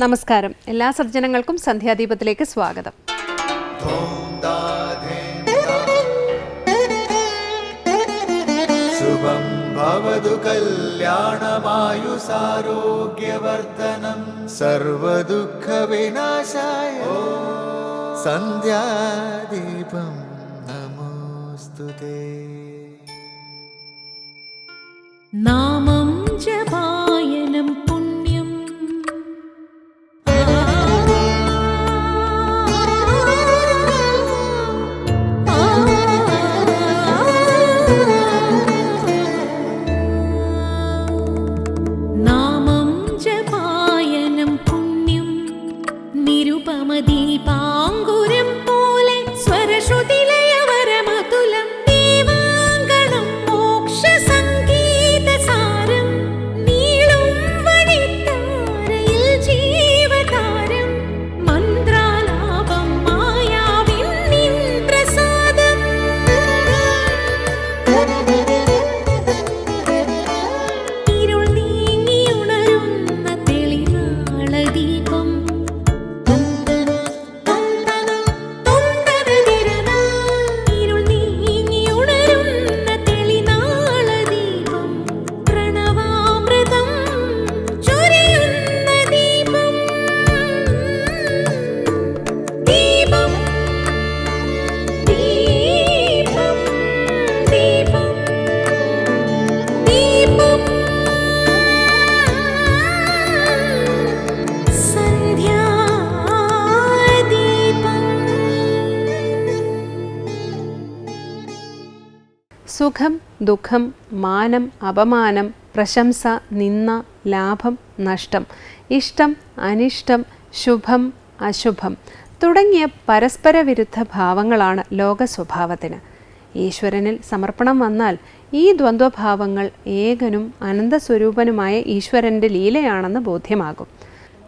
നമസ്കാരം. എല്ലാ സജ്ജനങ്ങൾക്കും സന്ധ്യാദീപത്തിലേക്ക് സ്വാഗതം. ശുഭം ഭവതു കല്യാണമായുസാരോഗ്യവർദ്ധനം. സർവദുഃഖവിനാശായ സന്ധ്യാദീപം നമോസ്തുതേ നാമം ജപായനം നിരുപമദീപാങ്കുരം സുഖം ദുഃഖം മാനം അപമാനം പ്രശംസ നിന്ന ലാഭം നഷ്ടം ഇഷ്ടം അനിഷ്ടം ശുഭം അശുഭം തുടങ്ങിയ പരസ്പര വിരുദ്ധ ഭാവങ്ങളാണ് ലോക സ്വഭാവത്തിന്. ഈശ്വരനിൽ സമർപ്പണം വന്നാൽ ഈ ദ്വന്ദ്വഭാവങ്ങൾ ഏകനും അനന്തസ്വരൂപനുമായ ഈശ്വരന്റെ ലീലയാണെന്ന് ബോധ്യമാകും.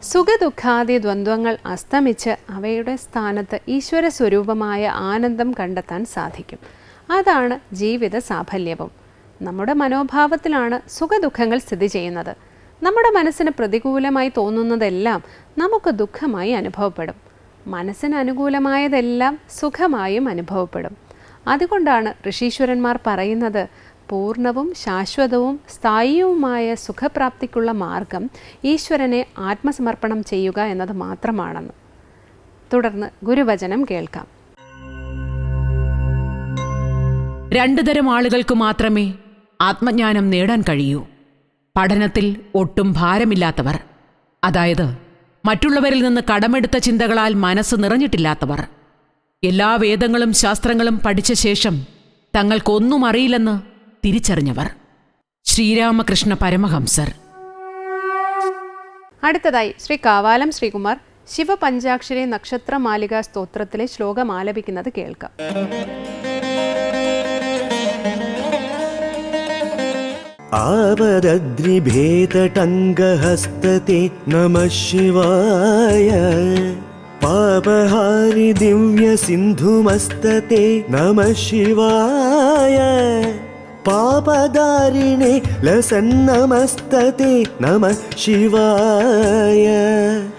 സുഖദുഃഖാദി ദ്വന്ദ്വങ്ങൾ അസ്തമിച്ച് അവയുടെ സ്ഥാനത്ത് ഈശ്വര സ്വരൂപമായ ആനന്ദം കണ്ടെത്താൻ സാധിക്കും. അതാണ് ജീവിത സാഫല്യവും. നമ്മുടെ മനോഭാവത്തിലാണ് സുഖദുഃഖങ്ങൾ സ്ഥിതി ചെയ്യുന്നത്. നമ്മുടെ മനസ്സിന് പ്രതികൂലമായി തോന്നുന്നതെല്ലാം നമുക്ക് ദുഃഖമായി അനുഭവപ്പെടും. മനസ്സിന് അനുകൂലമായതെല്ലാം സുഖമായും അനുഭവപ്പെടും. അതുകൊണ്ടാണ് ഋഷീശ്വരന്മാർ പറയുന്നത് പൂർണവും ശാശ്വതവും സ്ഥായിയുമായ സുഖപ്രാപ്തിക്കുള്ള മാർഗം ഈശ്വരനെ ആത്മസമർപ്പണം ചെയ്യുക എന്നത് മാത്രമാണെന്ന്. തുടർന്ന് ഗുരുവചനം കേൾക്കാം. രണ്ടു തരം ആളുകൾക്ക് മാത്രമേ ആത്മജ്ഞാനം നേടാൻ കഴിയൂ. പഠനത്തിൽ ഒട്ടും ഭാരമില്ലാത്തവർ അതായത് മറ്റുള്ളവരിൽ നിന്ന് കടമെടുത്ത ചിന്തകളാൽ മനസ്സ് നിറഞ്ഞിട്ടില്ലാത്തവർ. എല്ലാ വേദങ്ങളും ശാസ്ത്രങ്ങളും പഠിച്ച ശേഷം തങ്ങൾക്കൊന്നും അറിയില്ലെന്ന് തിരിച്ചറിഞ്ഞവർ. ശ്രീരാമകൃഷ്ണ പരമഹംസർ. അടുത്തതായി ശ്രീ കാവാലം ശ്രീകുമാർ ശിവപഞ്ചാക്ഷരി നക്ഷത്ര മാലിക സ്തോത്രത്തിലെ ശ്ലോകം ആലപിക്കുന്നത് കേൾക്കാം. आपदद्रिभेदटङ्गहस्तते नमः शिवाय। पापहारि दिव्यसिन्धुमस्तते नमः शिवाय। पापदारिणे लसन्नमस्तते नमः शिवाय।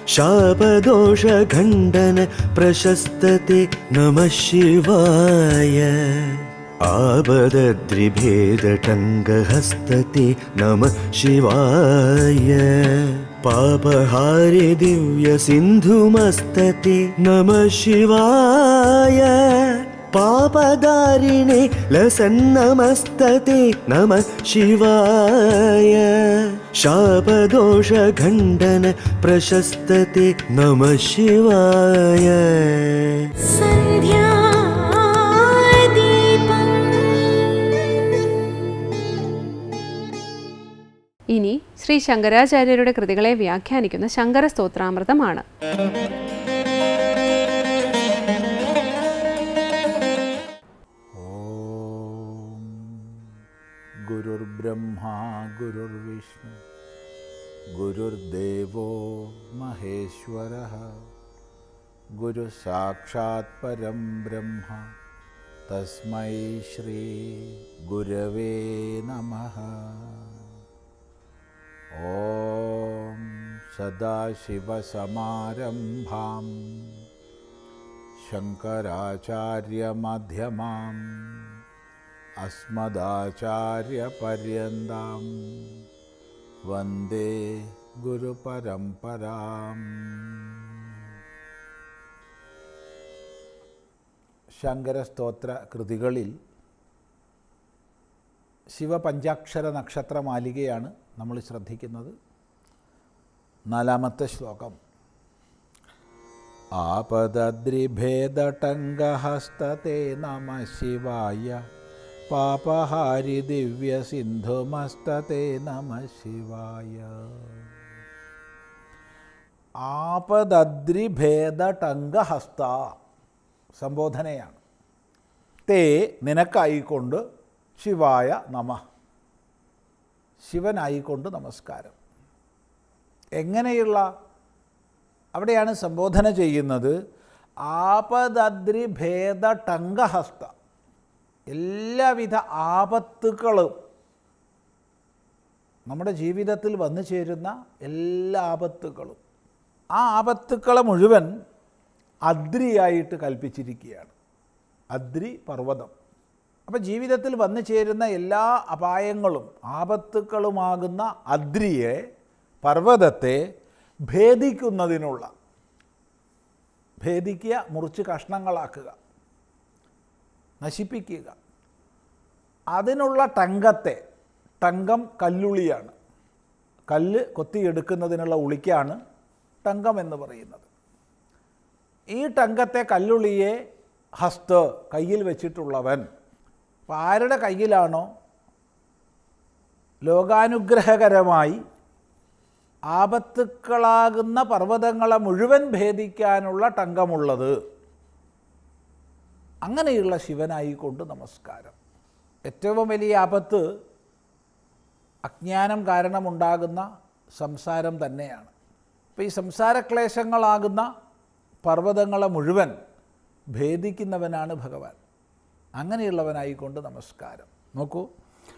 शापदोषखण्डन प्रशस्तते नमः शिवाय आपदद्रिभेदटङ्गहस्तते नमः शिवाय पापहारि दिव्यसिन्धुमस्तते नमः शिवाय पापदारिणे लसन्नमस्तते नमः शिवाय शापदोषखण्डन प्रशस्तते नमः शिवाय ഇനി ശ്രീ ശങ്കരാചാര്യരുടെ കൃതികളെ വ്യാഖ്യാനിക്കുന്ന ശങ്കര സ്തോത്രാമൃതമാണ് ഗുരുർബ്രഹ്മാ ഗുരുർവിഷ്ണു ഗുരുർദേവോ മഹേശ്വര ഗുരു സാക്ഷാത് പരം ബ്രഹ്മ തസ്മൈ ശ്രീ ഗുരവേ നമ. ॐ സദാശിവസമാരംഭാം. ശങ്കരാചാര്യമധ്യമാം. അസ്മദാചാര്യപര്യന്താം. വന്ദേ ഗുരുപരമ്പരാം. ശങ്കരസ്തോത്ര കൃതികളിൽ ശിവപഞ്ചാക്ഷര നക്ഷത്ര മാലികയാണ് നമ്മൾ ശ്രദ്ധിക്കുന്നത്. നാലാമത്തെ ശ്ലോകം. ആപദദ്രിഭേദടങ്കഹസ്തത്തെ നമ ശിവായ. പാപഹാരി ദിവ്യസിന്ധുമസ്തത്തെ നമ ശിവായ. ആപദദ്രിഭേദടങ്കഹസ്ത സംബോധനയാണ്. തേ നിനക്കായിക്കൊണ്ട് ശിവായ നമ. ശിവനായിക്കൊണ്ട് നമസ്കാരം. എങ്ങനെയുള്ള അവിടെയാണ് സംബോധന ചെയ്യുന്നത് ആപദദ്രി ഭേദ ടങ്കഹസ്ത എല്ലാവിധ ആപത്തുക്കളും നമ്മുടെ ജീവിതത്തിൽ വന്നു ചേരുന്ന എല്ലാ ആപത്തുക്കളും ആ ആപത്തുക്കളെ മുഴുവൻ അദ്രിയായിട്ട് കൽപ്പിച്ചിരിക്കുകയാണ്. അദ്രി പർവതം. അപ്പം ജീവിതത്തിൽ വന്നു ചേരുന്ന എല്ലാ അപായങ്ങളും ആപത്തുക്കളുമാകുന്ന അദ്രിയെ പർവതത്തെ ഭേദിക്കുന്നതിനുള്ള ഭേദിക്കുക മുറിച്ച് കഷ്ണങ്ങളാക്കുക നശിപ്പിക്കുക. അതിനുള്ള ടങ്കത്തെ ടങ്കം കല്ലുളിയാണ്. കല്ല് കൊത്തിയെടുക്കുന്നതിനുള്ള ഉളിക്കാണ് ടങ്കം എന്ന് പറയുന്നത്. ഈ ടങ്കത്തെ കല്ലുളിയെ ഹസ്ത് കയ്യിൽ വെച്ചിട്ടുള്ളവൻ അപ്പം ആരുടെ കയ്യിലാണോ ലോകാനുഗ്രഹകരമായി ആപത്തുക്കളാകുന്ന പർവതങ്ങളെ മുഴുവൻ ഭേദിക്കാനുള്ള ടങ്കമുള്ളത് അങ്ങനെയുള്ള ശിവനായിക്കൊണ്ട് നമസ്കാരം. ഏറ്റവും വലിയ ആപത്ത് അജ്ഞാനം കാരണമുണ്ടാകുന്ന സംസാരം തന്നെയാണ്. അപ്പോൾ ഈ സംസാരക്ലേശങ്ങളാകുന്ന പർവതങ്ങളെ മുഴുവൻ ഭേദിക്കുന്നവനാണ് ഭഗവാൻ. അങ്ങനെയുള്ളവനായിക്കൊണ്ട് നമസ്കാരം. നോക്കൂ.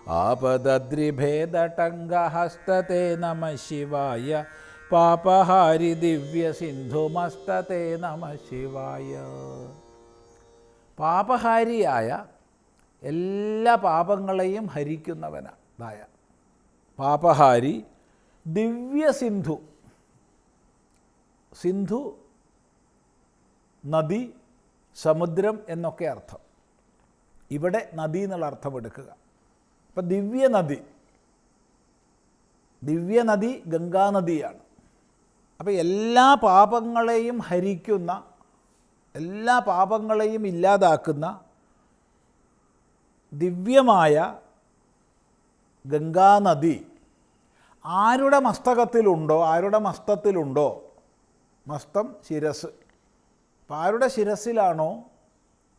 ആപദദ്രിഭേദടങ്കഹസ്തത്തെ നമ ശിവായ. പാപഹാരി ദിവ്യ സിന്ധുമസ്തേ നമ ശിവായ. പാപഹാരിയായ എല്ലാ പാപങ്ങളെയും ഹരിക്കുന്നവനായ പാപഹാരി ദിവ്യ സിന്ധു സിന്ധു നദി സമുദ്രം എന്നൊക്കെ അർത്ഥം. ഇവിടെ നദി എന്നുള്ള അർത്ഥം എടുക്കുക. അപ്പം ദിവ്യ നദി. ദിവ്യ നദി ഗംഗാനദിയാണ് അപ്പോൾ എല്ലാ പാപങ്ങളെയും ഹരിക്കുന്ന എല്ലാ പാപങ്ങളെയും ഇല്ലാതാക്കുന്ന ദിവ്യമായ ഗംഗാനദി ആരുടെ മസ്തകത്തിലുണ്ടോ ആരുടെ മസ്തത്തിലുണ്ടോ? മസ്തം ശിരസ്. അപ്പം ആരുടെ ശിരസിലാണോ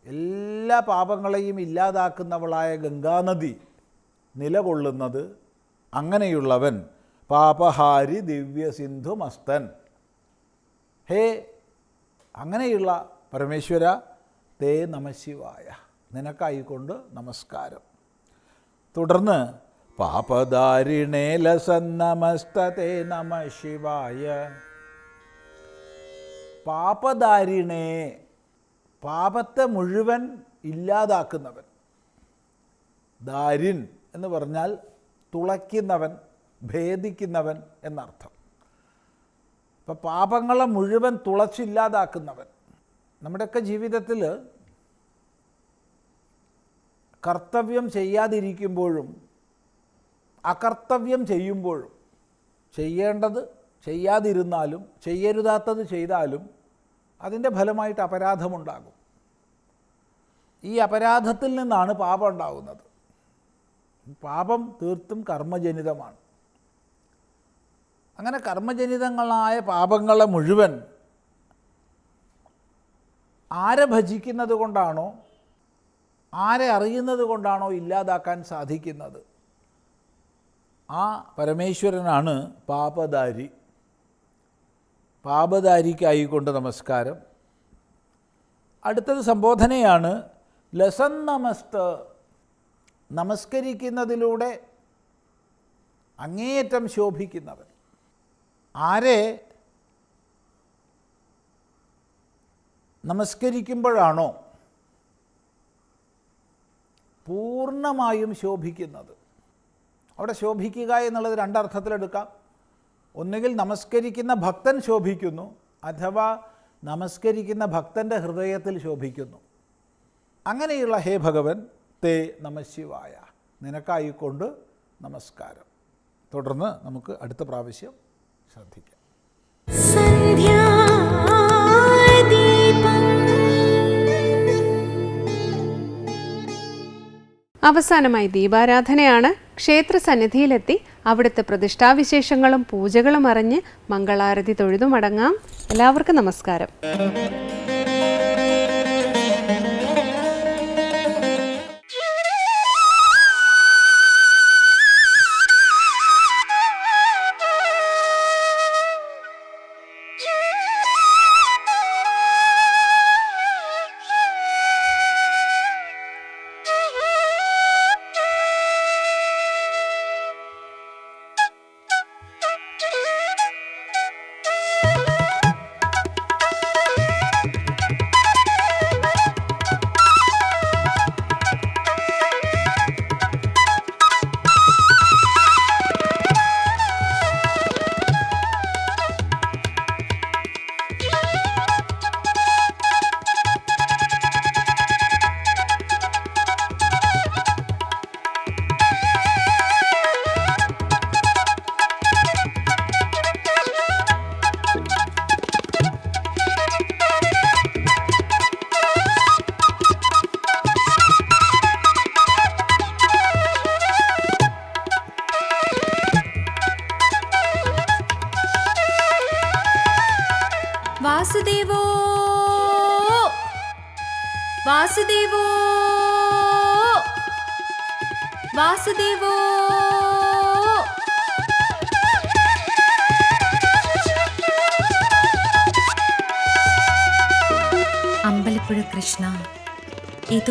എല്ലാ പാപങ്ങളെയും ഇല്ലാതാക്കുന്നവളായ ഗംഗാനദി നിലകൊള്ളുന്നത് അങ്ങനെയുള്ളവൻ പാപഹാരി ദിവ്യ സിന്ധു മസ്തൻ ഹേ അങ്ങനെയുള്ള പരമേശ്വര തേ നമശിവായ നിനക്കായിക്കൊണ്ട് നമസ്കാരം. തുടർന്ന് പാപദാരിണേ ലസന്നമസ്തേ നമ ശിവായ. പാപദാരിണേ പാപത്തെ മുഴുവൻ ഇല്ലാതാക്കുന്നവൻ ദാരിൻ എന്ന് പറഞ്ഞാൽ തുളയ്ക്കുന്നവൻ ഭേദിക്കുന്നവൻ എന്നർത്ഥം. അപ്പം പാപങ്ങളെ മുഴുവൻ തുളച്ചില്ലാതാക്കുന്നവൻ. നമ്മുടെയൊക്കെ ജീവിതത്തിൽ കർത്തവ്യം ചെയ്യാതിരിക്കുമ്പോഴും അകർത്തവ്യം ചെയ്യുമ്പോഴും ചെയ്യേണ്ടത് ചെയ്യാതിരുന്നാലും ചെയ്യരുതാത്തത് ചെയ്താലും അതിന്റെ ഫലമായിട്ട് അപരാധമുണ്ടാകും. ഈ അപരാധത്തിൽ നിന്നാണ് പാപം ഉണ്ടാകുന്നത്. പാപം തീർത്തും കർമ്മജനിതമാണ്. അങ്ങനെ കർമ്മജനിതങ്ങളായ പാപങ്ങളെ മുഴുവൻ ആരെ ഭജിക്കുന്നത് കൊണ്ടാണോ ആരെ അറിയുന്നത് കൊണ്ടാണോ ഇല്ലാതാക്കാൻ സാധിക്കുന്നത്? ആ പരമേശ്വരനാണ് പാപധാരി. പാപധാരിക്കായിക്കൊണ്ട് നമസ്കാരം. അടുത്തത് സംബോധനയാണ് ലസൻ നമസ്ത നമസ്കരിക്കുന്നതിലൂടെ അങ്ങേയറ്റം ശോഭിക്കുന്നവൻ. ആരെ നമസ്കരിക്കുമ്പോഴാണോ പൂർണമായും ശോഭിക്കുന്നത്? അവിടെ ശോഭിക്കുക എന്നുള്ളത് രണ്ടർത്ഥത്തിലെടുക്കാം. ഒന്നുകിൽ നമസ്കരിക്കുന്ന ഭക്തൻ ശോഭിക്കുന്നു അഥവാ നമസ്കരിക്കുന്ന ഭക്തന്റെ ഹൃദയത്തിൽ ശോഭിക്കുന്നു. അങ്ങനെയുള്ള ഹേ ഭഗവൻ തേ നമശിവായ നിനക്കായിക്കൊണ്ട് നമസ്കാരം. തുടർന്ന് നമുക്ക് അടുത്ത പ്രാവശ്യം ശ്രദ്ധിക്കാം. അവസാനമായി ദീപാരാധനയാണ് ക്ഷേത്ര സന്നിധിയിലെത്തി അവിടുത്തെ പ്രതിഷ്ഠാവിശേഷങ്ങളും പൂജകളും അറിഞ്ഞ് മംഗളാരതി തൊഴുതുമടങ്ങാം. എല്ലാവർക്കും നമസ്കാരം.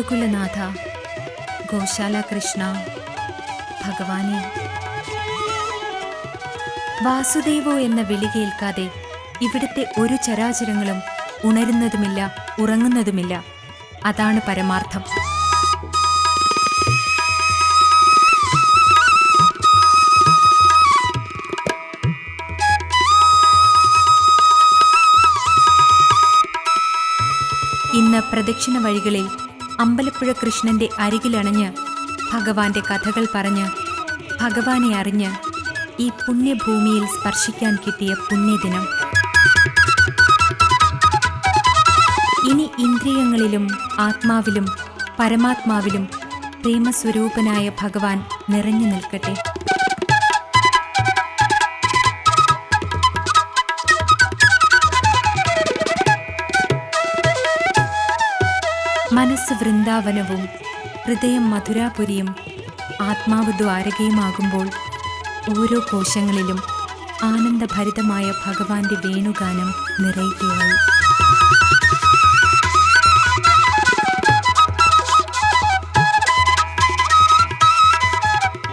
ഏതുകുലനാഥ ഗോശാല കൃഷ്ണ ഭഗവാനെ. വാസുദേവോ എന്ന വിളി കേൾക്കാതെ ഇവിടുത്തെ ഒരു ചരാചരങ്ങളും ഉണരുന്നതുമില്ല ഉറങ്ങുന്നതുമില്ല. അതാണ് പരമാർത്ഥം. ഇന്ന് പ്രദക്ഷിണ വഴികളിൽ അമ്പലപ്പുഴ കൃഷ്ണന്റെ അരികിലണഞ്ഞ് ഭഗവാന്റെ കഥകൾ പറഞ്ഞ് ഭഗവാനെ അറിഞ്ഞ് ഈ പുണ്യഭൂമിയിൽ സ്പർശിക്കാൻ കിട്ടിയ പുണ്യദിനം. ഇനി ഇന്ദ്രിയങ്ങളിലും ആത്മാവിലും പരമാത്മാവിലും പ്രേമസ്വരൂപനായ ഭഗവാൻ നിറഞ്ഞു നിൽക്കട്ടെ. വൃന്ദാവനവും ഹൃദയം മധുരാപുരിയും ആത്മാവ് ദ്വാരകയുമാകുമ്പോൾ ഓരോ കോശങ്ങളിലും ആനന്ദഭരിതമായ ഭഗവാന്റെ വേണുഗാനം നിറയുകയായി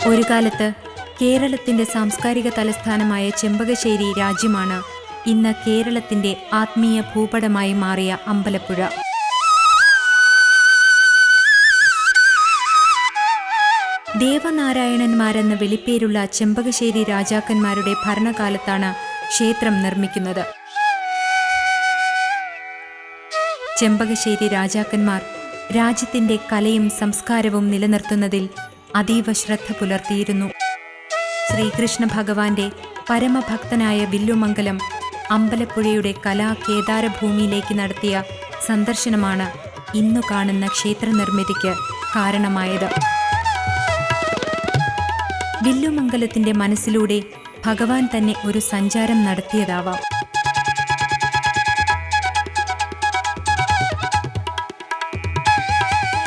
ഒരു കാലത്ത് കേരളത്തിന്റെ സാംസ്കാരിക തലസ്ഥാനമായ ചെമ്പകശ്ശേരി രാജ്യമാണ് ഇന്ന് കേരളത്തിന്റെ ആത്മീയ ഭൂപടമായി മാറിയ അമ്പലപ്പുഴ. ദേവനാരായണന്മാരെന്ന വിളിപ്പേരുള്ള ചെമ്പകശ്ശേരി രാജാക്കന്മാരുടെ ഭരണകാലത്താണ് ക്ഷേത്രം നിർമ്മിക്കുന്നത്. ചെമ്പകശ്ശേരി രാജാക്കന്മാർ രാജ്യത്തിന്റെ കലയും സംസ്കാരവും നിലനിർത്തുന്നതിൽ അതീവ ശ്രദ്ധ പുലർത്തിയിരുന്നു. ശ്രീകൃഷ്ണ ഭഗവാന്റെ പരമഭക്തനായ വില്ലുമംഗലം അമ്പലപ്പുഴയുടെ കലാ കേദാരഭൂമിയിലേക്ക് നടത്തിയ സന്ദർശനമാണ് ഇന്നു കാണുന്ന ക്ഷേത്ര നിർമ്മിതിക്ക് കാരണമായത്. വില്ലുമംഗലത്തിന്റെ മനസ്സിലൂടെ ഭഗവാൻ തന്നെ ഒരു സഞ്ചാരം നടത്തിയതാവാം.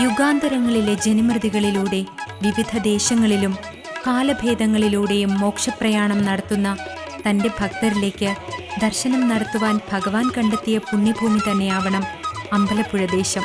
യുഗാന്തരങ്ങളിലെ ജനിമൃതികളിലൂടെ വിവിധ ദേശങ്ങളിലും കാലഭേദങ്ങളിലൂടെയും മോക്ഷപ്രയാണം നടത്തുന്ന തന്റെ ഭക്തരിലേക്ക് ദർശനം നടത്തുവാൻ ഭഗവാൻ കണ്ടെത്തിയ പുണ്യഭൂമി തന്നെയാവണം അമ്പലപ്പുഴ ദേശം.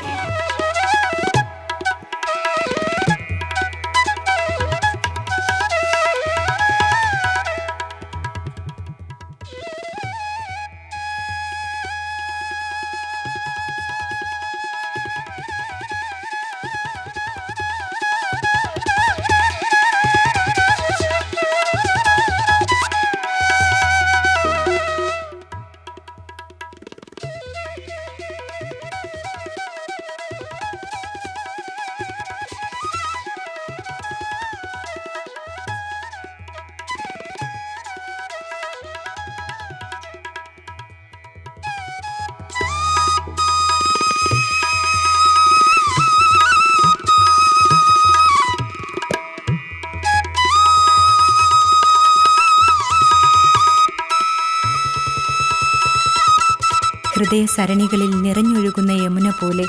ഹൃദയസരണികളിൽ നിറഞ്ഞൊഴുകുന്ന യമുന പോലെ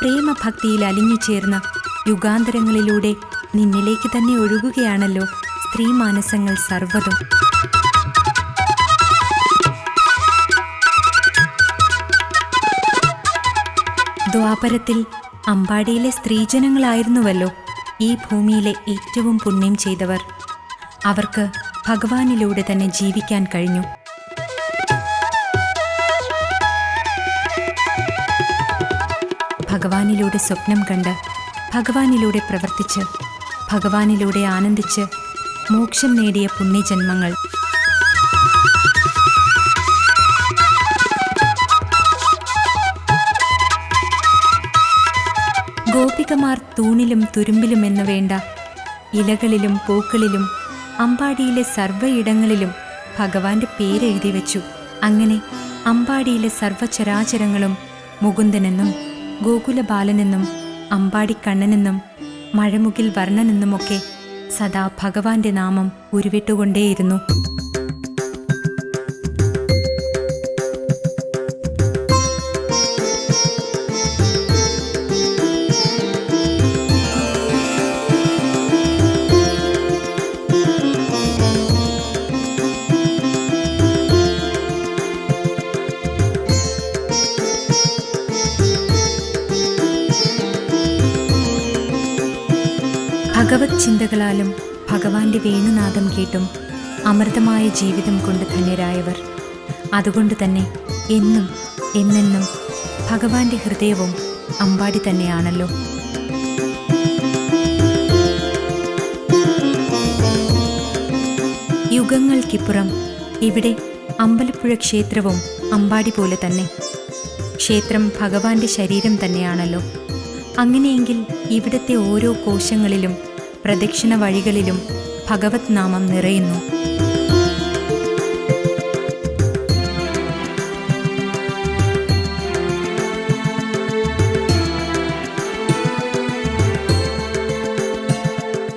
പ്രേമഭക്തിയിൽ അലിഞ്ഞു ചേർന്ന യുഗാന്തരങ്ങളിലൂടെ നിന്നിലേക്ക് തന്നെ ഒഴുകുകയാണല്ലോ സ്ത്രീ മാനസങ്ങൾ സർവതും. ദ്വാപരത്തിൽ അമ്പാടിയിലെ സ്ത്രീജനങ്ങളായിരുന്നുവല്ലോ ഈ ഭൂമിയിലെ ഏറ്റവും പുണ്യം ചെയ്തവർ. അവർക്ക് ഭഗവാനിലൂടെ തന്നെ ജീവിക്കാൻ കഴിഞ്ഞു. ഭഗവാനിലൂടെ സ്വപ്നം കണ്ട് ഭഗവാനിലൂടെ പ്രവർത്തിച്ച് ഭഗവാനിലൂടെ ആനന്ദിച്ച് മോക്ഷം നേടിയ പുണ്യജന്മങ്ങൾ. ഗോപികമാർ തൂണിലും തുരുമ്പിലും എന്ന് വേണ്ട ഇലകളിലും പൂക്കളിലും അമ്പാടിയിലെ സർവയിടങ്ങളിലും ഭഗവാന്റെ പേരെഴുതി വച്ചു. അങ്ങനെ അമ്പാടിയിലെ സർവചരാചരങ്ങളും മുകുന്ദനെന്നും ഗോകുലബാലനെന്നും അമ്പാടിക്കണ്ണനെന്നും മഴമുകിൽ വർണനെന്നുമൊക്കെ സദാ ഭഗവാന്റെ നാമം ഉരുവിട്ടുകൊണ്ടേയിരുന്നു. ചിന്തകളാലും ഭഗവാന്റെ വേണുനാദം കേട്ടും അമൃതമായ ജീവിതം കൊണ്ട് ധന്യരായവർ. അതുകൊണ്ട് തന്നെ എന്നും എന്നെന്നും ഭഗവാന്റെ ഹൃദയവും അമ്പാടി തന്നെയാണല്ലോ. യുഗങ്ങൾക്കിപ്പുറം ഇവിടെ അമ്പലപ്പുഴ ക്ഷേത്രവും അമ്പാടി പോലെ തന്നെ. ക്ഷേത്രം ഭഗവാന്റെ ശരീരം തന്നെയാണല്ലോ. അങ്ങനെയെങ്കിൽ ഇവിടുത്തെ ഓരോ കോശങ്ങളിലും പ്രദക്ഷിണ വഴികളിലും ഭഗവത് നാമം നിറയുന്നു.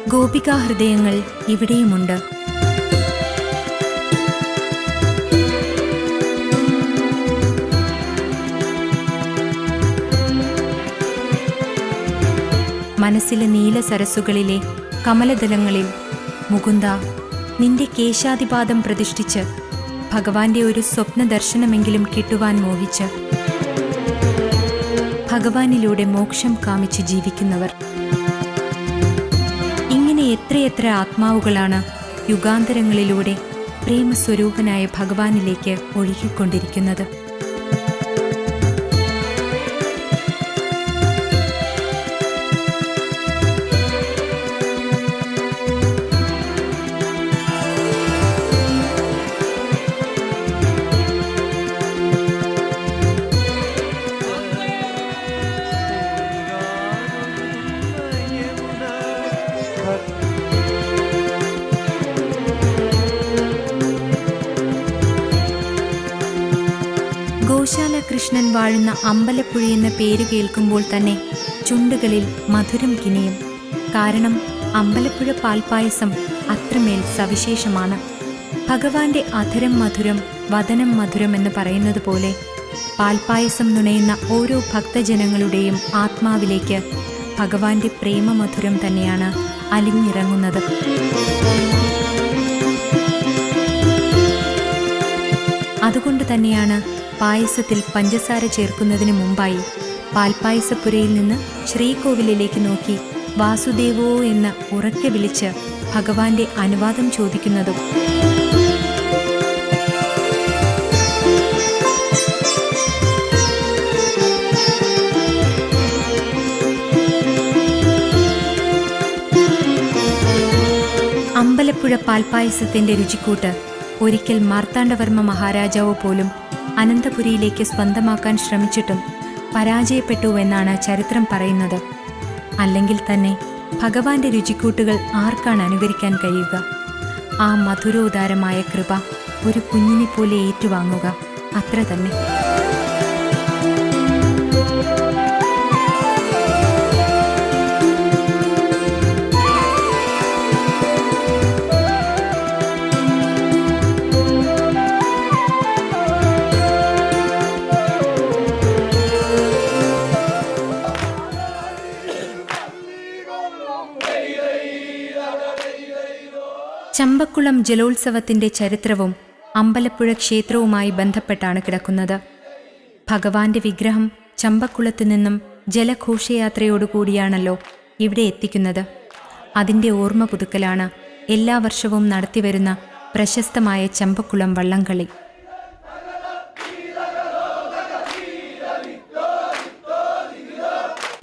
ഗോപികാ ഹൃദയങ്ങൾ ഇവിടെയുമുണ്ട്. മനസ്സിലെ നീല സരസ്സുകളിലെ കമലദലങ്ങളിൽ മുകുന്ദ നിന്റെ കേശാതിപാദം പ്രതിഷ്ഠിച്ച് ഭഗവാന്റെ ഒരു സ്വപ്ന ദർശനമെങ്കിലും കിട്ടുവാൻ മോഹിച്ച് ഭഗവാനിലൂടെ മോക്ഷം കാമിച്ച് ജീവിക്കുന്നവർ. ഇങ്ങനെ എത്രയെത്ര ആത്മാവുകളാണ് യുഗാന്തരങ്ങളിലൂടെ പ്രേമസ്വരൂപനായ ഭഗവാനിലേക്ക് ഒഴുകിക്കൊണ്ടിരിക്കുന്നത്. അമ്പലപ്പുഴ എന്ന പേര് കേൾക്കുമ്പോൾ തന്നെ ചുണ്ടുകളിൽ മധുരം കിനിയും. കാരണം അമ്പലപ്പുഴ പാൽപായസം അത്രമേൽ സവിശേഷമാണ്. ഭഗവാന്റെ അധരം മധുരം വതനം മധുരം എന്ന് പറയുന്നത് പോലെ പാൽപായസം നുണയുന്ന ഓരോ ഭക്തജനങ്ങളുടെയും ആത്മാവിലേക്ക് ഭഗവാന്റെ പ്രേമമധുരം തന്നെയാണ് അലിഞ്ഞിറങ്ങുന്നത്. അതുകൊണ്ട് തന്നെയാണ് പായസത്തിൽ പഞ്ചസാര ചേർക്കുന്നതിന് മുമ്പായി പാൽപ്പായസപ്പുരയിൽ നിന്ന് ശ്രീകോവിലിലേക്ക് നോക്കി വാസുദേവോ എന്ന് ഉറക്കെ വിളിച്ച് ഭഗവാന്റെ അനുവാദം ചോദിക്കുന്നതും. അമ്പലപ്പുഴ പാൽപ്പായസത്തിന്റെ രുചിക്കൂട്ട് ഒരിക്കൽ മാർത്താണ്ഡവർമ്മ മഹാരാജാവ് പോലും അനന്തപുരിയിലേക്ക് സ്വന്തമാക്കാൻ ശ്രമിച്ചിട്ടും പരാജയപ്പെട്ടുവെന്നാണ് ചരിത്രം പറയുന്നത്. അല്ലെങ്കിൽ തന്നെ ഭഗവാന്റെ രുചിക്കൂട്ടുകൾ ആർക്കാണ് അനുകരിക്കാൻ കഴിയുക? ആ മധുരോദാരമായ കൃപ ഒരു കുഞ്ഞിനെ പോലെ ഏറ്റുവാങ്ങുക. അത്ര തന്നെ ചമ്പക്കുളം ജലോത്സവത്തിന്റെ ചരിത്രവും അമ്പലപ്പുഴ ക്ഷേത്രവുമായി ബന്ധപ്പെട്ടാണ് കിടക്കുന്നത്. ഭഗവാന്റെ വിഗ്രഹം ചമ്പക്കുളത്തു നിന്നും ജലഘോഷയാത്രയോടുകൂടിയാണല്ലോ ഇവിടെ എത്തിക്കുന്നത്. അതിന്റെ ഓർമ്മ പുതുക്കലാണ് എല്ലാ വർഷവും നടത്തിവരുന്ന പ്രശസ്തമായ ചമ്പക്കുളം വള്ളംകളി.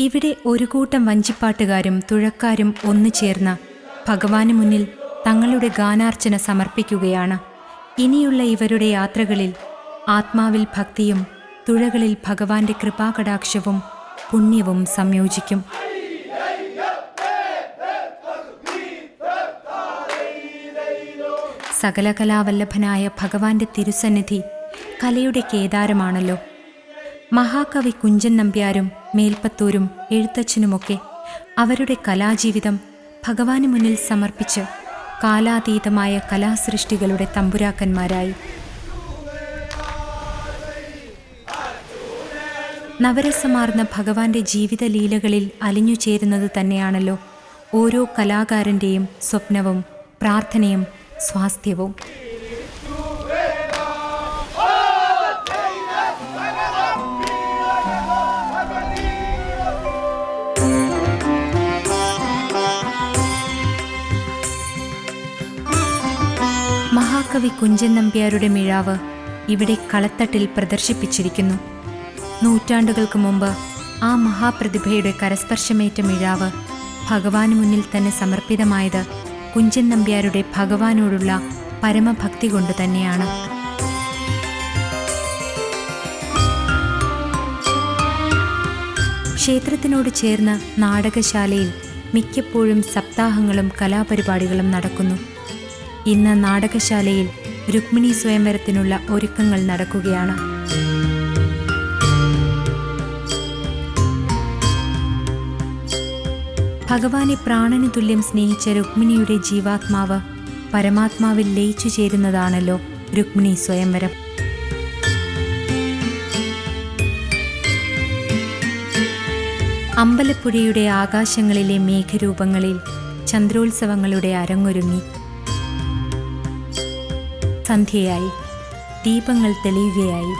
ഇവിടെ ഒരു കൂട്ടം വഞ്ചിപ്പാട്ടുകാരും തുഴക്കാരും ഒന്നു ചേർന്ന് ഭഗവാന് മുന്നിൽ തങ്ങളുടെ ഗാനാർച്ചന സമർപ്പിക്കുകയാണ്. ഇനിയുള്ള ഇവരുടെ യാത്രകളിൽ ആത്മാവിൽ ഭക്തിയും തുഴകളിൽ ഭഗവാന്റെ കൃപാകടാക്ഷവും പുണ്യവും സംയോജിക്കും. സകലകലാവല്ലഭനായ ഭഗവാന്റെ തിരുസന്നിധി കലയുടെ കേദാരമാണല്ലോ. മഹാകവി കുഞ്ചൻ നമ്പ്യാരും മേൽപ്പത്തൂരും എഴുത്തച്ഛനുമൊക്കെ അവരുടെ കലാജീവിതം ഭഗവാന് മുന്നിൽ സമർപ്പിച്ച് കാലാതീതമായ കലാസൃഷ്ടികളുടെ തമ്പുരാക്കന്മാരായി. നവരസമാർന്ന ഭഗവാന്റെ ജീവിതലീലകളിൽ അലിഞ്ഞു ചേരുന്നത് തന്നെയാണല്ലോ ഓരോ കലാകാരന്റെയും സ്വപ്നവും പ്രാർത്ഥനയും സ്വാസ്ഥ്യവും. മഹാകവി കുഞ്ചൻ നമ്പ്യാരുടെ മിഴാവ് ഇവിടെ കളത്തട്ടിൽ പ്രദർശിപ്പിച്ചിരിക്കുന്നു. നൂറ്റാണ്ടുകൾക്ക് മുമ്പ് ആ മഹാപ്രതിഭയുടെ കരസ്പർശമേറ്റ മിഴാവ് ഭഗവാന് മുന്നിൽ തന്നെ സമർപ്പിതമായത് കുഞ്ചൻ നമ്പ്യാരുടെ ഭഗവാനോടുള്ള പരമഭക്തി കൊണ്ട് തന്നെയാണ്. ക്ഷേത്രത്തിനോട് ചേർന്ന് നാടകശാലയിൽ മിക്കപ്പോഴും സപ്താഹങ്ങളും കലാപരിപാടികളും നടക്കുന്നു. ഇന്ന് നാടകശാലയിൽ രുക്മിണി സ്വയംവരത്തിനുള്ള ഒരുക്കങ്ങൾ നടക്കുകയാണ്. ഭഗവാനെ പ്രാണന് തുല്യം സ്നേഹിച്ച രുക്മിണിയുടെ ജീവാത്മാവ് പരമാത്മാവിൽ ലയിച്ചു ചേരുന്നതാണല്ലോ രുക്മിണി സ്വയംവരം. അമ്പലപ്പുഴയുടെ ആകാശങ്ങളിലെ മേഘരൂപങ്ങളിൽ ചന്ദ്രോത്സവങ്ങളുടെ അരങ്ങൊരുങ്ങി. സന്ധ്യയായി. ദീപങ്ങൾ തെളിയുകയായി.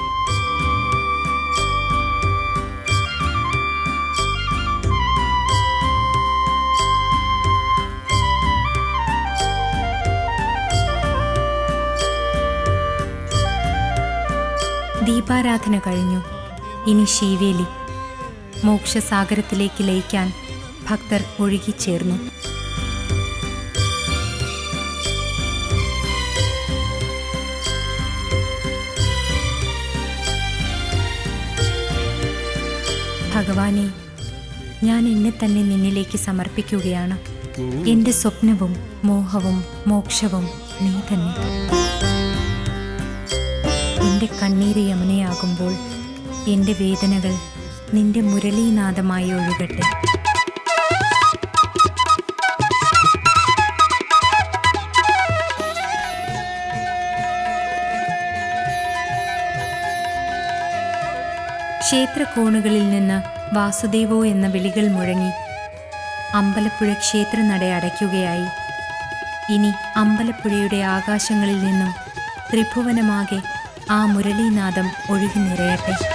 ദീപാരാധന കഴിഞ്ഞു. ഇനി ശീവേലി. മോക്ഷസാഗരത്തിലേക്ക് ലയിക്കാൻ ഭക്തർ ഒഴുകിച്ചേർന്നു. ഭഗവാനെ ഞാൻ എന്നെ തന്നെ നിന്നിലേക്ക് സമർപ്പിക്കുകയാണ്. എന്റെ സ്വപ്നവും മോഹവും മോക്ഷവും നീ തന്നെ. എന്റെ കണ്ണീര് യമുനയാകുമ്പോൾ എന്റെ വേദനകൾ നിന്റെ മുരളീനാഥമായി ഒഴുകട്ടെ. ക്ഷേത്രക്കോണുകളിൽ നിന്ന് വാസുദേവോ എന്ന വിളികൾ മുഴങ്ങി അമ്പലപ്പുഴ ക്ഷേത്രനട അടയ്ക്കുകയായി. ഇനി അമ്പലപ്പുഴയുടെ ആകാശങ്ങളിൽ നിന്നും ത്രിഭുവനമാകെ ആ മുരളീനാദം ഒഴുകി നിറയട്ടെ.